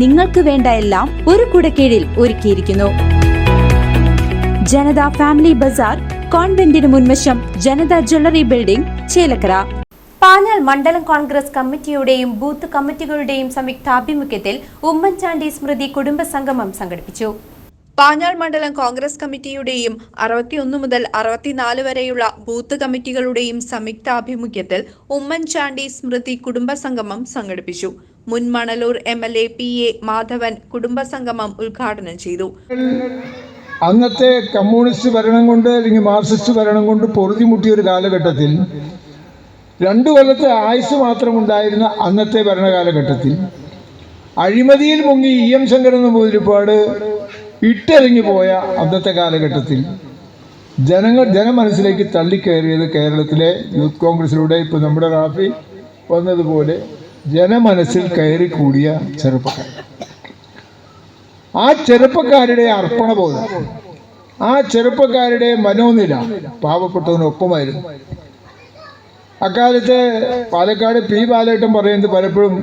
നിങ്ങൾക്ക് വേണ്ട എല്ലാം ഒരു കുടക്കീഴിൽ ഒരുക്കിയിരിക്കുന്നു. ജനത ഫാമിലി ബസാർ കോൺവെന്റിന് മുൻവശം ജനത ജ്വല്ലറി ബിൽഡിംഗ് ചേലക്കര. പാലാൽ മണ്ഡലം കോൺഗ്രസ് കമ്മിറ്റിയുടെയും ബൂത്ത് കമ്മിറ്റികളുടെയും സംയുക്താഭിമുഖ്യത്തിൽ ഉമ്മൻചാണ്ടി സ്മൃതി കുടുംബ സംഗമം സംഘടിപ്പിച്ചു. പാഞ്ഞാൾ മണ്ഡലം കോൺഗ്രസ് കമ്മിറ്റിയുടെയും അറുപത്തിയൊന്ന് മുതൽ അറുപത്തിനാല് വരെയുള്ള ബൂത്ത് കമ്മിറ്റികളുടെയും സംയുക്താഭിമുഖ്യത്തിൽ ഉമ്മൻചാണ്ടി സ്മൃതി കുടുംബ സംഗമം സംഘടിപ്പിച്ചു. മുൻ Manalur M L A P A Madhavan കുടുംബസംഗമം ഉദ്ഘാടനം ചെയ്തു. അന്നത്തെ കമ്മ്യൂണിസ്റ്റ് ഭരണം കൊണ്ട് അല്ലെങ്കിൽ മാർക്സിസ്റ്റ് ഭരണം കൊണ്ട് പൊറുതിമുട്ടിയ ഒരു കാലഘട്ടത്തിൽ രണ്ടു കൊല്ലത്തെ ആയുസ് മാത്രം ഉണ്ടായിരുന്ന അന്നത്തെ ഭരണകാലഘട്ടത്തിൽ അഴിമതിയിൽ മുങ്ങി ഇ എം ശങ്കരൻ മുതലിപ്പാട് ഇട്ടെറിഞ്ഞു പോയ അന്നത്തെ കാലഘട്ടത്തിൽ ജനങ്ങൾ ജനമനസ്സിലേക്ക് തള്ളിക്കയറിയത് കേരളത്തിലെ യൂത്ത് കോൺഗ്രസിലൂടെ. ഇപ്പോൾ നമ്മുടെ റാഫി വന്നതുപോലെ ജനമനസ്സിൽ കയറി കൂടിയ ചെറുപ്പക്കാർ ആ ചെറുപ്പക്കാരുടെ അർപ്പണബോധം ആ ചെറുപ്പക്കാരുടെ മനോനില പാവപ്പെട്ടതിനൊപ്പമായിരുന്നു അക്കാലത്ത് പാലക്കാട് പി ബാലേട്ടൻ പറയുന്നത് പലപ്പോഴും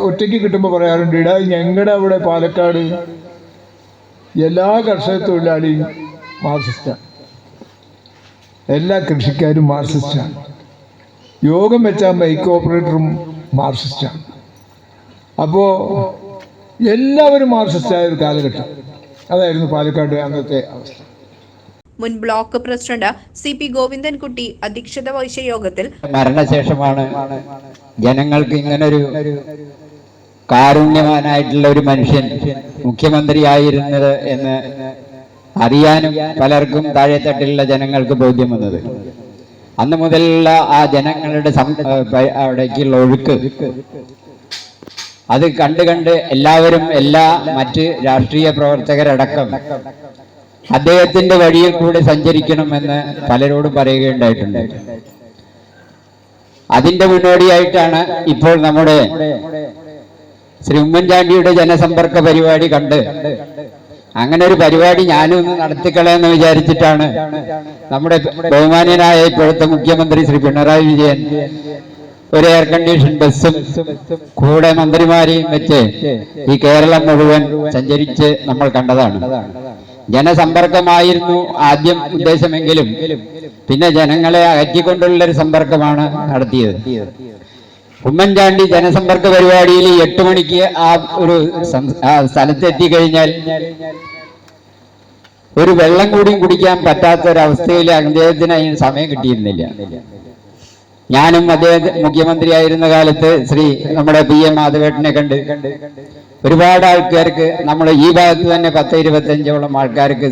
ഒറ്റയ്ക്ക് കിട്ടുമ്പോൾ പറയാറുണ്ട് ഇടാ ഞങ്ങളുടെ അവിടെ പാലക്കാട് എല്ലാ കർഷക തൊഴിലാളിയും മാർസിസ്റ്റാണ് എല്ലാ കൃഷിക്കാരും മാർസിസ്റ്റാണ് യോഗം വെച്ച ബൈക്ക് ഓപ്പറേറ്ററും മാർക്സിസ്റ്റാണ്. അപ്പോൾ എല്ലാവരും മാർക്സിസ്റ്റായ ഒരു കാലഘട്ടം. അതായിരുന്നു പാലക്കാട് അന്നത്തെ അവസ്ഥ. മുൻ block president C P Govindankutty അധ്യക്ഷത വഹിച്ച യോഗത്തിൽ മരണശേഷമാണ് ജനങ്ങൾക്ക് ഇങ്ങനൊരു കാരുണ്യവാനായിട്ടുള്ള ഒരു മനുഷ്യൻ മുഖ്യമന്ത്രിയായിരുന്നത് എന്ന് അറിയാനും പലർക്കും താഴെത്തട്ടിലുള്ള ജനങ്ങൾക്ക് ബോധ്യം വന്നത്. അന്ന് മുതൽ ആ ജനങ്ങളുടെ അവിടേക്കുള്ള ഒഴുക്ക്. അത് കണ്ട് കണ്ട് എല്ലാവരും എല്ലാ മറ്റ് രാഷ്ട്രീയ പ്രവർത്തകരടക്കം അദ്ദേഹത്തിന്റെ വഴിയിൽ കൂടെ സഞ്ചരിക്കണമെന്ന് പലരോടും പറയുകയുണ്ടായിട്ടുണ്ട്. അതിന്റെ മുന്നോടിയായിട്ടാണ് ഇപ്പോൾ നമ്മുടെ ശ്രീ ഉമ്മൻചാണ്ടിയുടെ ജനസമ്പർക്ക പരിപാടി കണ്ട് അങ്ങനെ ഒരു പരിപാടി ഞാനും ഒന്ന് നടത്തിക്കളയെന്ന് വിചാരിച്ചിട്ടാണ് നമ്മുടെ ബഹുമാനീയനായ ഇപ്പോഴത്തെ മുഖ്യമന്ത്രി ശ്രീ പിണറായി വിജയൻ ഒരു എയർ കണ്ടീഷൻ ബസ്സും കൂടെ മന്ത്രിമാരെയും വെച്ച് ഈ കേരളം മുഴുവൻ സഞ്ചരിച്ച് നമ്മൾ കണ്ടതാണ്. ജനസമ്പർക്കമായിരുന്നു ആദ്യം ഉദ്ദേശമെങ്കിലും പിന്നെ ജനങ്ങളെ അകറ്റിക്കൊണ്ടുള്ള ഒരു സമ്പർക്കമാണ് നടത്തിയത്. ഉമ്മൻചാണ്ടി ജനസമ്പർക്ക പരിപാടിയിൽ എട്ട് മണിക്ക് ആ ഒരു സ്ഥലത്തെത്തി കഴിഞ്ഞാൽ ഒരു വെള്ളം കൂടിയും കുടിക്കാൻ പറ്റാത്ത ഒരവസ്ഥയിൽ അദ്ദേഹത്തിന് അതിന് സമയം കിട്ടിയിരുന്നില്ല. ഞാനും അദ്ദേഹം മുഖ്യമന്ത്രിയായിരുന്ന കാലത്ത് ശ്രീ നമ്മുടെ പി എം മാധവേട്ടനെ കണ്ട് ഒരുപാട് ആൾക്കാർക്ക് നമ്മൾ ഈ ഭാഗത്ത് തന്നെ പത്ത് ഇരുപത്തഞ്ചോളം ആൾക്കാർക്ക്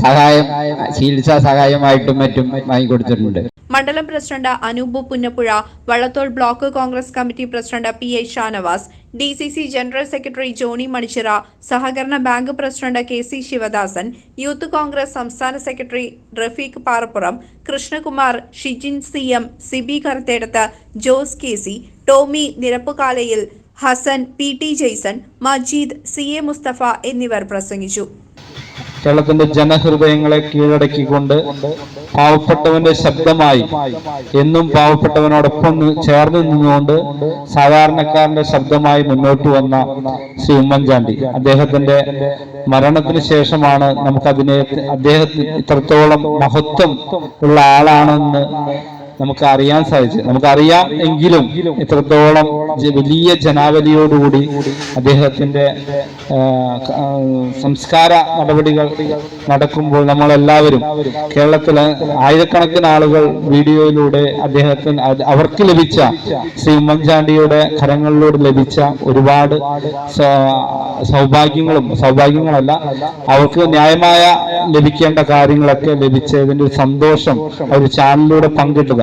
സഹായം ചികിത്സാ സഹായമായിട്ടും മറ്റും വാങ്ങിക്കൊടുത്തിട്ടുണ്ട് മണ്ഡലം president Anoop Punnappuzha Vallathol block Congress committee president P I Shanavas D C C general secretary Johny Manichira സഹകരണ bank president K C Sivadasan youth Congress സംസ്ഥാന secretary Rafeeq Parappuram Krishnakumar Shijin C M Siby Karuthedath Jose K C Tomy Nirappukalayil Hassan P T Jaison Majeed C A Musthafa എന്നിവർ പ്രസംഗിച്ചു. കേരളത്തിന്റെ ജനഹൃദയങ്ങളെ കീഴടക്കിക്കൊണ്ട് പാവപ്പെട്ടവന്റെ ശബ്ദമായി എന്നും പാവപ്പെട്ടവനോടൊപ്പം ചേർന്ന് നിന്നുകൊണ്ട് സാധാരണക്കാരന്റെ ശബ്ദമായി മുന്നോട്ട് വന്ന ശ്രീ ഉമ്മൻചാണ്ടി. അദ്ദേഹത്തിന്റെ മരണത്തിന് ശേഷമാണ് നമുക്കതിനെ അദ്ദേഹത്തിന് ഇത്രത്തോളം മഹത്വം ഉള്ള ആളാണെന്ന് നമുക്ക് അറിയാൻ സാധിച്ചു നമുക്കറിയാം എങ്കിലും ഇത്രത്തോളം വലിയ ജനാവലിയോടുകൂടി അദ്ദേഹത്തിന്റെ സംസ്കാര നടപടികൾ നടക്കുമ്പോൾ നമ്മളെല്ലാവരും കേരളത്തിലെ ആയിരക്കണക്കിന് ആളുകൾ വീഡിയോയിലൂടെ അദ്ദേഹത്തിന് അവർക്ക് ലഭിച്ച ശ്രീ ഉമ്മൻചാണ്ടിയുടെ കരങ്ങളിലൂടെ ലഭിച്ച ഒരുപാട് സൗഭാഗ്യങ്ങളും സൗഭാഗ്യങ്ങളല്ല അവർക്ക് ന്യായമായ ലഭിക്കേണ്ട കാര്യങ്ങളൊക്കെ ലഭിച്ചതിന്റെ ഒരു സന്തോഷം ഒരു ചാനലിലൂടെ പങ്കിട്ടുക